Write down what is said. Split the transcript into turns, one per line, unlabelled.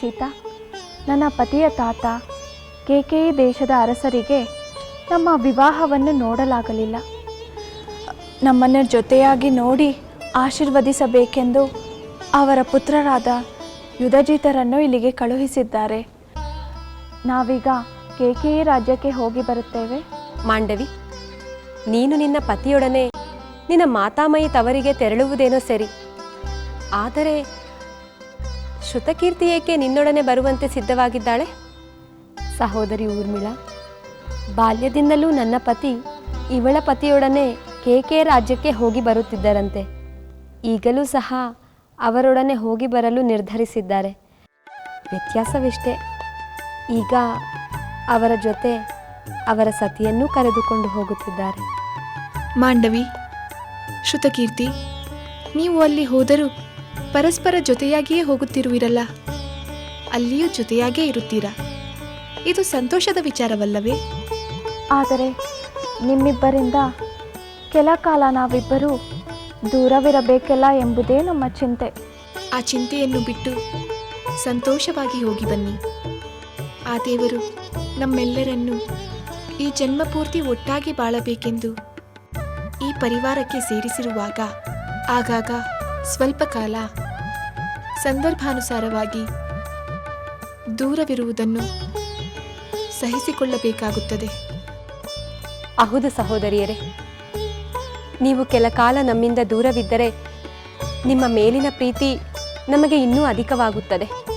ಸೀತಾ. ನನ್ನ ಪತಿಯ ತಾತ ಕೆಕೆ ದೇಶದ ಅರಸರಿಗೆ ನಮ್ಮ ವಿವಾಹವನ್ನು ನೋಡಲಾಗಲಿಲ್ಲ. ನಮ್ಮನ್ನು ಜೊತೆಯಾಗಿ ನೋಡಿ ಆಶೀರ್ವದಿಸಬೇಕೆಂದು ಅವರ ಪುತ್ರರಾದ ಯುಧಜಿತರನ್ನು ಇಲ್ಲಿಗೆ ಕಳುಹಿಸಿದ್ದಾರೆ. ನಾವೀಗ ಕೇಕೆಯಿ ರಾಜ್ಯಕ್ಕೆ ಹೋಗಿ ಬರುತ್ತೇವೆ.
ಮಾಂಡವಿ, ನೀನು ನಿನ್ನ ಪತಿಯೊಡನೆ ನಿನ್ನ ಮಾತಾಮಯಿ ತವರಿಗೆ ತೆರಳುವುದೇನೋ ಸರಿ. ಆದರೆ ಶ್ರುತಕೀರ್ತಿ ಏಕೆ ನಿನ್ನೊಡನೆ ಬರುವಂತೆ ಸಿದ್ಧವಾಗಿದ್ದಾಳೆ? ಸಹೋದರಿ ಊರ್ಮಿಳ, ಬಾಲ್ಯದಿಂದಲೂ ನನ್ನ ಪತಿ ಇವಳ ಪತಿಯೊಡನೆ ಕೇಕೆ ರಾಜ್ಯಕ್ಕೆ ಹೋಗಿ ಬರುತ್ತಿದ್ದರಂತೆ. ಈಗಲೂ ಸಹ ಅವರೊಡನೆ ಹೋಗಿ ಬರಲು ನಿರ್ಧರಿಸಿದ್ದಾರೆ. ವ್ಯತ್ಯಾಸವಿಷ್ಟೇ, ಈಗ ಅವರ ಜೊತೆ ಅವರ ಸತಿಯನ್ನೂ ಕರೆದುಕೊಂಡು ಹೋಗುತ್ತಿದ್ದಾರೆ.
ಮಾಂಡವಿ ಶ್ರುತಕೀರ್ತಿ ನೀವು ಅಲ್ಲಿ ಹೋದರೂ ಪರಸ್ಪರ ಜೊತೆಯಾಗಿಯೇ ಹೋಗುತ್ತಿರುವಿರಲ್ಲ? ಅಲ್ಲಿಯೂ ಜೊತೆಯಾಗೇ ಇರುತ್ತೀರಾ? ಇದು ಸಂತೋಷದ ವಿಚಾರವಲ್ಲವೇ?
ಆದರೆ ನಿಮ್ಮಿಬ್ಬರಿಂದ ಕೆಲ ಕಾಲ ನಾವಿಬ್ಬರೂ ದೂರವಿರಬೇಕಲ್ಲ ಎಂಬುದೇ ನಮ್ಮ ಚಿಂತೆ.
ಆ ಚಿಂತೆಯನ್ನು ಬಿಟ್ಟು ಸಂತೋಷವಾಗಿ ಹೋಗಿ ಬನ್ನಿ. ಆ ದೇವರು ನಮ್ಮೆಲ್ಲರನ್ನು ಈ ಜನ್ಮ ಪೂರ್ತಿ ಒಟ್ಟಾಗಿ ಬಾಳಬೇಕೆಂದು ಈ ಪರಿವಾರಕ್ಕೆ ಸೇರಿಸಿರುವಾಗ ಆಗಾಗ ಸ್ವಲ್ಪ ಕಾಲ ಸಂದರ್ಭಾನುಸಾರವಾಗಿ ದೂರವಿರುವುದನ್ನು ಸಹಿಸಿಕೊಳ್ಳಬೇಕಾಗುತ್ತದೆ.
ಅಹುದ ಸಹೋದರಿಯರೇ, ನೀವು ಕೆಲ ಕಾಲ ನಮ್ಮಿಂದ ದೂರವಿದ್ದರೆ ನಿಮ್ಮ ಮೇಲಿನ ಪ್ರೀತಿ ನಮಗೆ ಇನ್ನೂ ಅಧಿಕವಾಗುತ್ತದೆ.